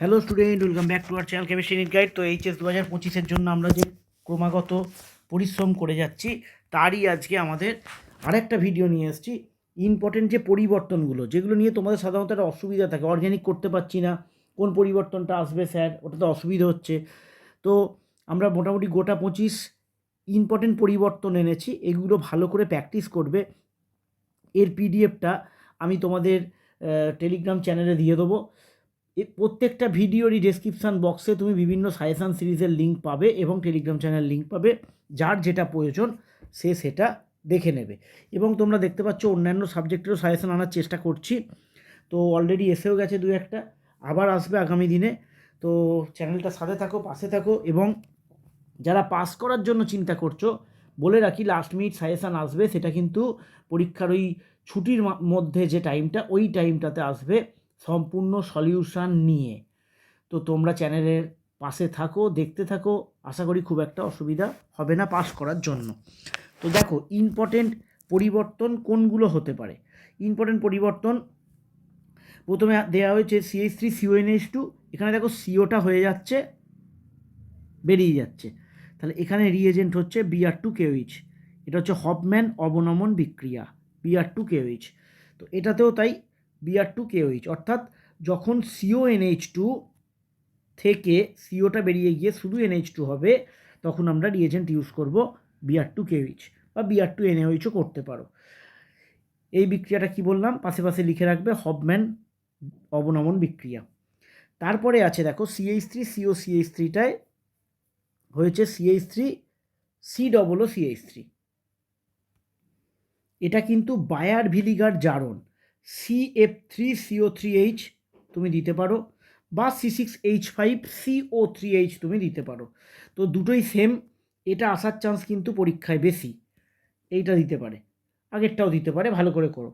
Hello student welcome back to our channel chemistry NEET guide তো HS দু হাজার পঁচিশের জন্য আমরা যে ক্রমাগত পরিশ্রম করে যাচ্ছি, তারই আজকে আমাদের আরেকটা ভিডিও নিয়ে এসেছি। ইম্পর্টেন্ট যে পরিবর্তনগুলো, যেগুলো নিয়ে তোমাদের সাধারণত একটা অসুবিধা থাকে অর্গ্যানিক করতে পারছি না, কোন পরিবর্তনটা আসবে স্যার, ওটাতে অসুবিধা হচ্ছে। তো আমরা মোটামুটি গোটা পঁচিশ ইম্পর্টেন্ট পরিবর্তন এনেছি, এগুলো ভালো করে প্র্যাকটিস করবে। এর পিডিএফটা আমি তোমাদের টেলিগ্রাম চ্যানেলে দিয়ে দেবো। এ প্রত্যেকটা ভিডিওরই ডেসক্রিপশান বক্সে তুমি বিভিন্ন সাজেশান সিরিজের লিঙ্ক পাবে এবং টেলিগ্রাম চ্যানেল লিঙ্ক পাবে। যার যেটা প্রয়োজন, সে সেটা দেখে নেবে। এবং তোমরা দেখতে পাচ্ছ, অন্যান্য সাবজেক্টেরও সাজেশান আনার চেষ্টা করছি। তো অলরেডি এসেও গেছে দু একটা, আবার আসবে আগামী দিনে। তো চ্যানেলটা সাথে থাকো, পাশে থাকো এবং যারা পাস করার জন্য চিন্তা করছ, বলে রাখি লাস্ট মিনিট সাজেশান আসবে, সেটা কিন্তু পরীক্ষার ওই ছুটির মধ্যে যে টাইমটা ওই টাইমটাতে আসবে। সম্পূর্ণ সলিউশন নিয়ে। তো তোমরা চ্যানেলের পাশে থাকো, দেখতে থাকো। আশা করি খুব একটা অসুবিধা হবে না পাস করার জন্য। তো দেখো ইম্পর্টেন্ট পরিবর্তন কোনগুলো হতে পারে? ইম্পর্টেন্ট পরিবর্তন, প্রথমে দেওয়া হয়েছে সিএইচ থ্রি সিওএনএইচ টু এখানে দেখো সিওটা হয়ে যাচ্ছে, বেরিয়ে যাচ্ছে। তাহলে এখানে রিএজেন্ট হচ্ছে বিআর টু কেউইচ এটা হচ্ছে হপম্যান অবনমন বিক্রিয়া বিআর টু কেউইচ তো এটাতেও তাই বিআর টু কে কেওইচ অর্থাৎ যখন সিও এনএইচ টু থেকে সিওটা বেরিয়ে গিয়ে শুধু এনএইচ টু হবে, তখন আমরা রিয়েজেন্ট ইউজ করব বিআর টু কেওইচ বা বিআর টু এনএইচও করতে পারো। এই বিক্রিয়াটা কি বললাম? পাশে পাশে লিখে রাখবে হবম্যান অবনমন বিক্রিয়া। তারপরে আছে দেখো সিএইচ থ্রি সিও সিএইচ থ্রিটায় হয়েছে CH three C double O CH three এটা কিন্তু বায়ার ভিলিগার জারণ C F three CO three H তুমি দিতে পারো বা C six H five CO three H তুমি দিতে পারো। তো দুটোই সেম এটা আসার চান্স কিন্তু পরীক্ষায় বেশি। এইটা দিতে পারে, আগেরটাও দিতে পারে, ভালো করে করো।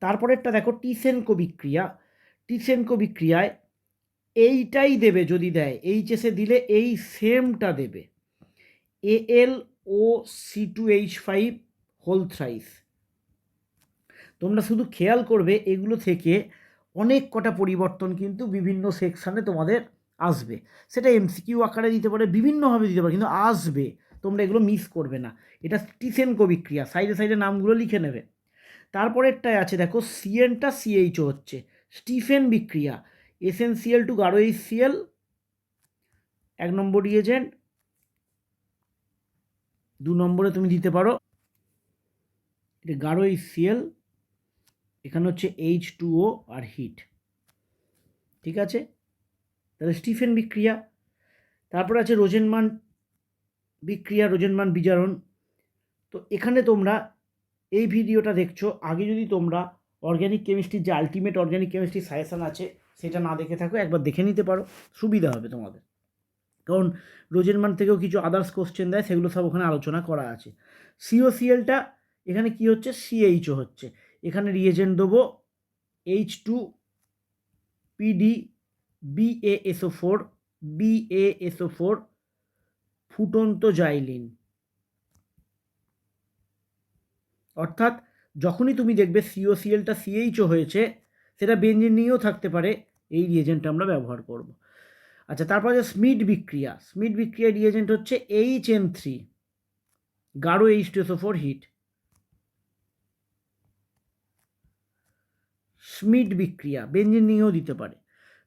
তারপরেরটা দেখো টিসেনকো বিক্রিয়া টিসেনকো বিক্রিয়ায় এইটাই দেবে যদি দেয় এইচএসে দিলে এই সেমটা দেবে। A L O C two H five whole thrice তোমরা শুধু খেয়াল করবে এগুলো থেকে অনেক কটা পরিবর্তন কিন্তু বিভিন্ন সেকশানে তোমাদের আসবে। সেটা এমসিকিউ আকারে দিতে পারে, বিভিন্নভাবে দিতে পারে, কিন্তু আসবে। তোমরা এগুলো মিস করবে না। এটা টিসেনকো বিক্রিয়া সাইডে সাইডে নামগুলো লিখে নেবে। তারপরেরটায় আছে, দেখো সিএনটা সিএইচও হচ্ছে। স্টিফেন বিক্রিয়া এসেনসিয়াল টু গাঢ় সিএল এক নম্বর রিয়েজেন্ট দু নম্বরে তুমি দিতে পারো, এটা গাঢ় সিএল এখানে হচ্ছে এইচ টু ও আর হিট ঠিক আছে? তাহলে স্টিফেন বিক্রিয়া। তারপর আছে রোজেনমান বিক্রিয়া, রোজেনমান বিজারণ। তো এখানে তোমরা এই ভিডিওটা দেখছ। আগে যদি তোমরা অর্গ্যানিক কেমিস্ট্রির যে আলটিমেট অর্গ্যানিক কেমিস্ট্রি সাজেশান আছে, সেটা না দেখে থাকো, একবার দেখে নিতে পারো। সুবিধা হবে তোমাদের। কারণ রোজেনমান থেকেও কিছু আদার্স কোশ্চেন দেয়, সেগুলো সব ওখানে আলোচনা করা আছে। সিওসিএলটা এখানে কি হচ্ছে? সিএইচও হচ্ছে। এখানে রিয়েজেন্ট দেবো H two PD BASO four BASO four ফুটন্ত জাইলিন অর্থাৎ যখনই তুমি দেখবে সিওসিএলটা সিএইচও হয়েছে, সেটা বেঞ্জিন নিয়েও থাকতে পারে, এই রিয়েজেন্টটা আমরা ব্যবহার করব। আচ্ছা তারপর আছে স্মিড বিক্রিয়া। স্মিড বিক্রিয়া রিয়েজেন্ট হচ্ছে এইচ এন থ্রি গাঢ় H two four heat Schmidt বিক্রিয়া বেঞ্জিন নিয়েও দিতে পারে।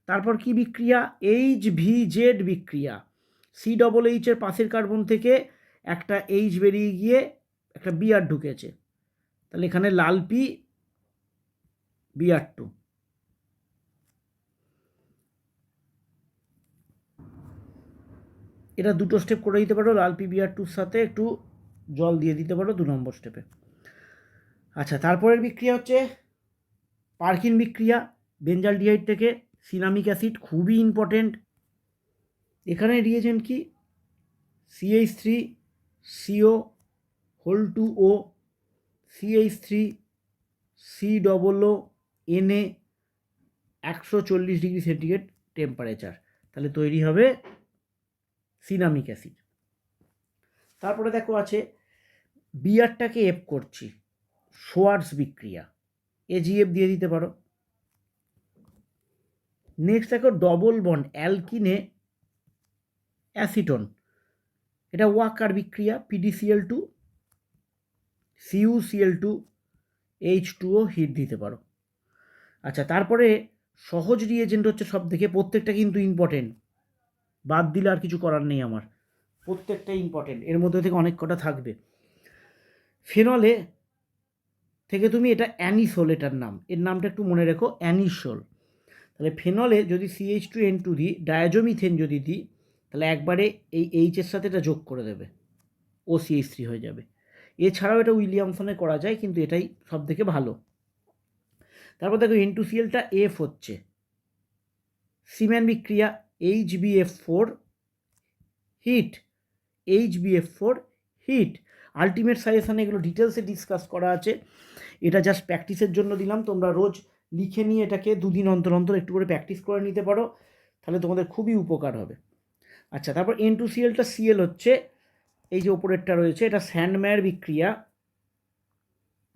তারপর কি বিক্রিয়া? এইচ ভি জেড বিক্রিয়া। সি ডবল এইচের পাশের কার্বন থেকে একটা এইচ বেরিয়ে গিয়ে একটা বিআর ঢুকেছে। তাহলে এখানে লাল পি বিআর টু এটা দুটো স্টেপ করে দিতে পারো, লাল পি বিআর টুর সাথে একটু জল দিয়ে দিতে পারো দু নম্বর স্টেপে আচ্ছা তারপরের বিক্রিয়া হচ্ছে পার্কিন বিক্রিয়া বেঞ্জালডিহাইড থেকে সিনামিক অ্যাসিড খুবই ইম্পর্টেন্ট এখানে রিয়েজেন্ট কি? CH three CO whole two O CH three C double O NA একশো চল্লিশ ডিগ্রি সেন্টিগ্রেড টেম্পারেচার তাহলে তৈরি হবে সিনামিক অ্যাসিড। তারপরে দেখো আছে, বিয়ারটাকে এফ করছি, সোয়ার্স বিক্রিয়া। এজিএফ দিয়ে দিতে পারো। নেক্সট দেখো ডবল বন্ড অ্যালকিনে অ্যাসিটন এটা ওয়াকার বিক্রিয়া PDCL two CUCL two H টুও heat দিতে পারো। আচ্ছা তারপরে সহজ রিয়েজেন্ট হচ্ছে সব থেকে প্রত্যেকটা কিন্তু ইম্পর্টেন্ট বাদ দিলে আর কিছু করার নেই আমার। প্রত্যেকটা ইম্পর্টেন্ট এর মধ্যে থেকে অনেক কটা থাকবে। ফেনলে থেকে তুমি এটা অ্যানিসোল এটার নাম। এর নামটা একটু মনে রেখো, অ্যানিসোল। তাহলে ফেনলে যদি সিএইচ টু এন টু দিই ডায়াজোমিথেন যদি দিই, তাহলে একবারে এই এইচের সাথে এটা যোগ করে দেবে। ও সিএইচ থ্রি হয়ে যাবে। এছাড়াও এটা উইলিয়ামসনে করা যায়, কিন্তু এটাই সব থেকে ভালো। তারপর দেখো এন টু সিএলটা এফ হচ্ছে। সিমেন বিক্রিয়া H B F four heat H B F four heat ultimate সাজেশানে এগুলো ডিটেলসে ডিসকাস করা আছে। এটা জাস্ট প্র্যাকটিসের জন্য দিলাম। তোমরা রোজ লিখে নিয়ে এটাকে দুদিন অন্তর অন্তর একটু করে প্র্যাকটিস করে নিতে পারো। তাহলে তোমাদের খুবই উপকার হবে। আচ্ছা তারপর এন টু সিএলটা সিএল হচ্ছে, এই যে ওপরেরটা রয়েছে, এটা স্যান্ডম্যার বিক্রিয়া।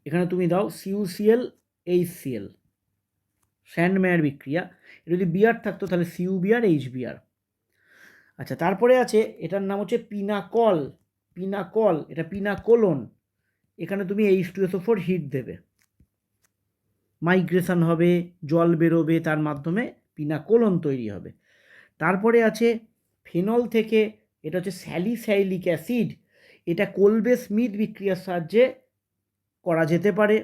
এখানে তুমি দাও সিউসিএল এইচ সিএল স্যান্ডম্যার বিক্রিয়া। এটা যদি বিয়ার থাকতো তাহলে সিউ বিয়ার এইচ বিয়ার আচ্ছা তারপরে আছে, এটার নাম হচ্ছে পিনাকল। পিনাকল, এটা পিনাকোলন। এখানে তুমি H two SO four heat দেবে। মাইগ্রেশন হবে, জল বেরোবে, তার মাধ্যমে পিনাকোলন তৈরি হবে। তারপরে আছে ফেনল থেকে, এটা হচ্ছে স্যালিসাইলিক অ্যাসিড। এটা কোলবে স্মিথ বিক্রিয়ার সাহায্যে করা যেতে পারে।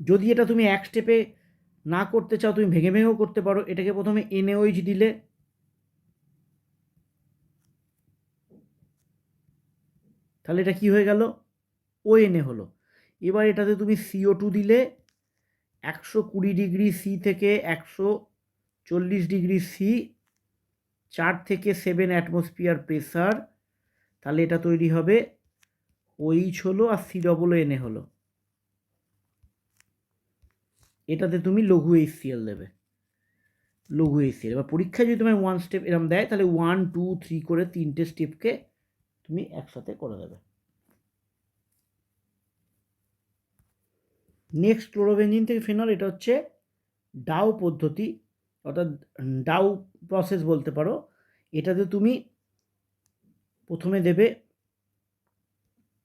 যদি এটা তুমি এক স্টেপে না করতে চাও, তুমি ভেঙে ভেঙেও করতে পারো। এটাকে প্রথমে এনএওইচ দিলে তাহলে এটা কি হয়ে গেল? ও এনে হলো। এবার এটাতে তুমি সিও টু দিলে একশো কুড়ি ডিগ্রি সি থেকে একশো চল্লিশ ডিগ্রি সি চার থেকে সেভেন অ্যাটমসফিয়ার প্রেসার তাহলে এটা তৈরি হবে ওইচ হলো আর সি ডবল এনে হলো। এটাতে তুমি লঘু এইচসিএল দেবে। লঘু এইচসিএল এবার পরীক্ষায় যদি তোমায় ওয়ান স্টেপ এরম দেয়, তাহলে ওয়ান টু থ্রি করে তিনটে স্টেপকে তুমি একসাথে করে দেবে। নেক্সট ক্লোরোবেঞ্জিন থেকে ফেনল এটা হচ্ছে ডাউ পদ্ধতি, অর্থাৎ ডাউ প্রসেস বলতে পারো। এটাতে তুমি প্রথমে দেবে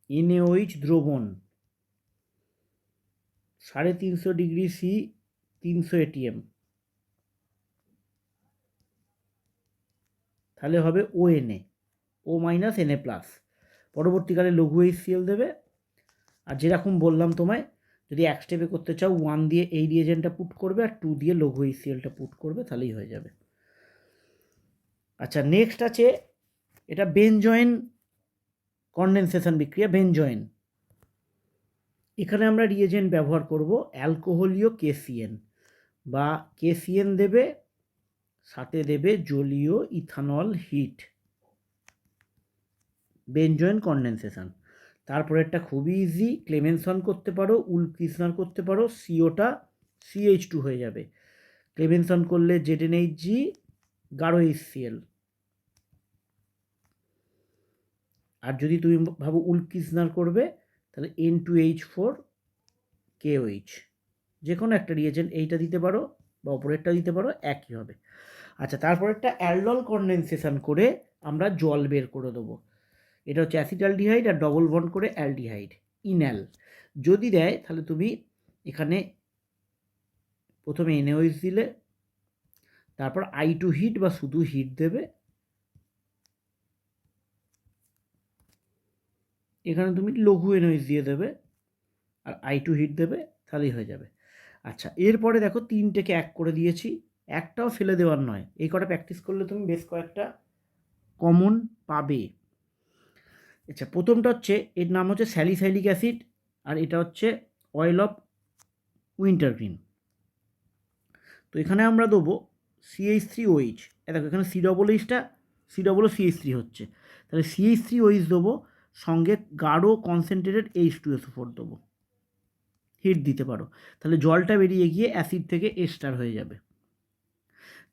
এনএওইচ দ্রবণ, সাড়ে তিনশো ডিগ্রি সি তিনশো এটিএম তাহলে হবে O NA O minus NA plus. পরবর্তীকালে লঘু এইচসিএল দেবে। আর যেরকম বললাম তোমায়, যদি এক স্টেপে করতে চাও ওয়ান দিয়ে এই রিয়েজেন্টটা পুট করবে আর টু দিয়ে লঘু এইচসিএলটা পুট করবে, তাহলেই হয়ে যাবে। আচ্ছা নেক্সট আছে, এটা বেনজয়েন কন্ডেনসেশন বিক্রিয়া বেনজয়েন এখানে আমরা রিয়েজেন্ট ব্যবহার করব অ্যালকোহলীয় কেসিএন বা কেসিএন দেবে, সাথে দেবে জলীয় ইথানল হিট বেনজয়েন কন্ডেনসেশন। তারপরেরটা খুবই ইজি ক্লেমেনসন করতে পারো উলকিসনার করতে পারো, সিওটা সিএইচ টু হয়ে যাবে। ক্লেমেনসন করলে জেডেনএইচ জি গাঢ় এইচসিএল আর যদি তুমি ভাবো উলকিসনার করবে, তাহলে এন টু এইচ ফোর কে কেওইচ যে কোনো একটা রিয়েজেন্ট এইটা দিতে পারো বা অপরেরটা দিতে পারো, একই হবে। আচ্ছা তারপরেরটা অ্যালডল কন্ডেনসেশন করে আমরা জল বের করে দেবো। এটা হচ্ছে অ্যাসিটালডিহাইড আর ডবল বন্ড করে অ্যালডিহাইড ইনঅ্যাল যদি দেয়, তাহলে তুমি এখানে প্রথমে এনওইস দিলে, তারপর আই টু হিট বা শুধু হিট দেবে। এখানে তুমি লঘু এনওইস দিয়ে দেবে আর আই টু হিট দেবে, তাহলেই হয়ে যাবে। আচ্ছা এরপরে দেখো তিনটেকে এক করে দিয়েছি, একটাও ফেলে দেওয়ার নয়। এই কটা প্র্যাকটিস করলে তুমি বেশ কয়েকটা কমন পাবে। আচ্ছা প্রথমটা হচ্ছে এর নাম হচ্ছে স্যালিসাইলিক অ্যাসিড আর এটা হচ্ছে অয়েল অফ উইন্টার গ্রিন তো এখানে আমরা দেবো সিএইচ থ্রি ওইচ দেখো, এখানে সি ডবল এইচটা সি ডবল সিএইচ থ্রি হচ্ছে। তাহলে সিএইচ থ্রি ওইচ দেবো, সঙ্গে গাঢ় concentrated H two S four দেবো। হিট দিতে পারো। তাহলে জলটা বেরিয়ে গিয়ে অ্যাসিড থেকে এস্টার হয়ে যাবে।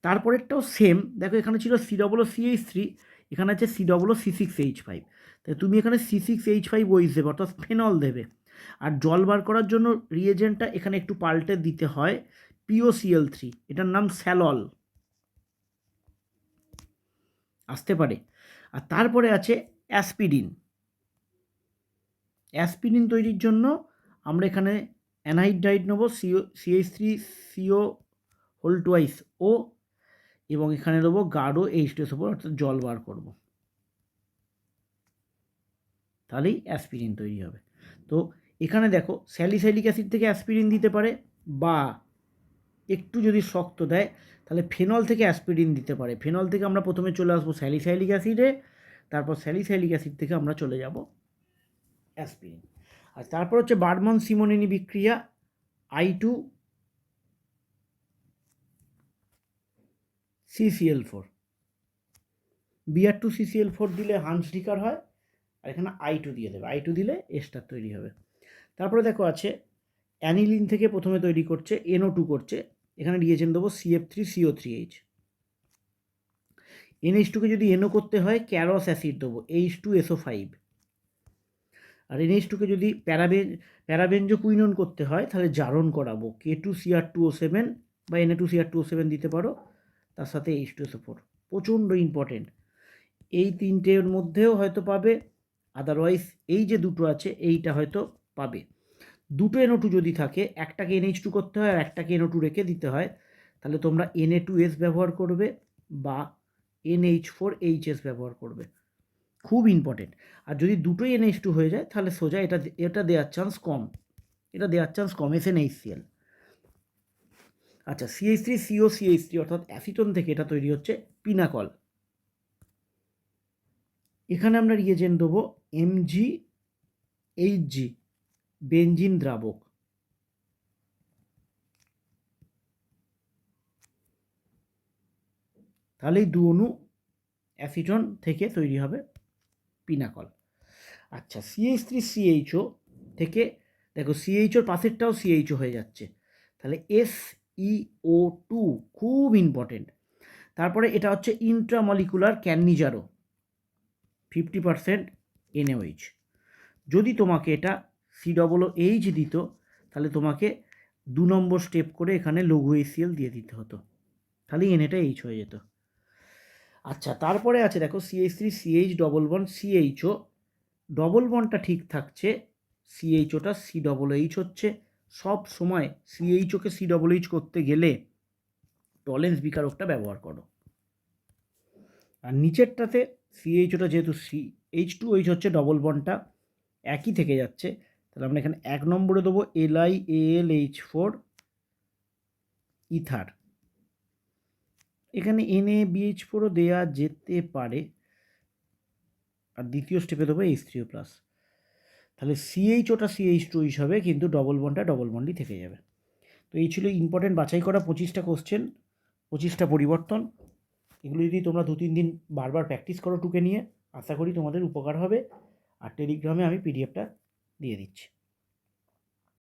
তারপরেরটাও সেম দেখো এখানে ছিল সি ডবল সিএইচ থ্রি, এখানে আছে C double C six H five. তাই তুমি এখানে C six H five OH দেবে অর্থাৎ ফেনল দেবে। আর জল বার করার জন্য রিয়েজেন্টটা এখানে একটু পাল্টে দিতে হয় পিওসিএল থ্রি এটার নাম স্যালল। আসতে পারে। আর তারপরে আছে অ্যাসপিরিন অ্যাসপিডিন তৈরির জন্য আমরা এখানে অ্যানহাইড্রাইড নেব CO CH three CO whole twice O এবং এখানে দেবো গাঢ় এইচ টু অর্থাৎ জল বার করব। তাহলেই অ্যাসপিরিন তৈরি হবে। তো এখানে দেখো স্যালিসাইলিক অ্যাসিড থেকে অ্যাসপিরিন দিতে পারে বা একটু যদি শক্ত দেয়, তাহলে ফেনল থেকে অ্যাসপিরিন দিতে পারে। ফেনল থেকে আমরা প্রথমে চলে আসব স্যালিসাইলিক অ্যাসিডে তারপর স্যালিসাইলিক অ্যাসিড থেকে আমরা চলে যাব অ্যাসপিরিন আর তারপর হচ্ছে বার্মন সিমোনিনি বিক্রিয়া I two CCl four Br two CCl four দিলে হান্সডিকার হয়। আর এখানে আই টু দিয়ে দেবে। আই টু দিলে এস্টার তৈরি হবে। তারপরে দেখো আছে অ্যানিলিন থেকে প্রথমে তৈরি করছে এনও টু করছে। এখানে রিয়েজেন্ট দেবো CF three CO three H NH টুকে যদি এনও করতে হয় ক্যারস অ্যাসিড দেবো এইচ টু এসও ফাইভ আর এনএইচ টুকে যদি প্যারাবেন প্যারাবেঞ্জো কুইনন করতে হয়, তাহলে জারণ করাবো। K two Cr two O seven বা Na two Cr two O seven দিতে পারো, তার সাথে এইচ টু এসও ফোর প্রচণ্ড ইম্পর্টেন্ট এই তিনটের মধ্যেও হয়তো পাবে আদারওয়াইজ এই যে দুটো আছে, এইটা হয়তো পাবে। দুটো এনও টু যদি থাকে, একটাকে এনএইচ টু করতে হয় আর একটাকে এনও টু রেখে দিতে হয়, তাহলে তোমরা এনএ টু এস ব্যবহার করবে বা এনএইচ ফোর এইচ এস ব্যবহার করবে। খুব ইম্পর্টেন্ট আর যদি দুটোই এনএইচ টু হয়ে যায়, তাহলে সোজা এটা এটা দেওয়ার চান্স কম। এটা দেওয়ার চান্স কম এস এন সিএল আচ্ছা CH three CO CH three অর্থাৎ অ্যাসিটন থেকে এটা তৈরি হচ্ছে পিনাকল এখানে আমরা রিয়েজেন্ট দেবো এমজি এইচ জি বেঞ্জিন দ্রাবক। তাহলেই দু অণু অ্যাসিটন থেকে তৈরি হবে পিনাকল আচ্ছা সিএইচ থ্রি সিএইচও থেকে, দেখো সিএইচওর পাশেরটাও সিএইচও হয়ে যাচ্ছে। তাহলে এস ইও টু খুব ইম্পর্টেন্ট তারপরে এটা হচ্ছে intramolecular Cannizzaro fifty percent NAOH যদি তোমাকে এটা সি ডবল এইচ দিত, তাহলে তোমাকে দু নম্বর স্টেপ করে এখানে লঘু এসিএল দিয়ে দিতে হতো। তাহলে এনএটা এইচ হয়ে যেত। আচ্ছা তারপরে আছে দেখো CH three CH double bond CHO double বনটা ঠিক থাকছে সিএইচওটা সি ডবল এইচ হচ্ছে। সব সময় সিএইচওকে সি ডবল এইচ করতে গেলে টলেন্স বিকারকটা ব্যবহার করো। আর নিচেরটাতে সিএইচওটা যেহেতু সি এইচ টু এইচ হচ্ছে ডবল বনটা একই থেকে যাচ্ছে। তাহলে আমরা এখানে এক নম্বরে দেবো L I L H four ether এখানে এন এ বিএইচ ফোরও দেওয়া যেতে পারে। আর দ্বিতীয় স্টেপে দেবো এইচ থ্রিও প্লাস তাহলে সিএইচ ওটা সিএইচ টু হিসাবে কিন্তু ডবল বনটা ডবল বন্ডই থেকে যাবে। তো এই ছিল ইম্পর্টেন্ট বাছাই করা পঁচিশটা কোশ্চেন পঁচিশটা পরিবর্তন। এগুলো যদি তোমরা দু তিন দিন বারবার প্র্যাকটিস করো টুকে নিয়ে আশা করি তোমাদের উপকার হবে। আর টেলিগ্রামে আমি পিডিএফটা দিয়ে দিচ্ছি।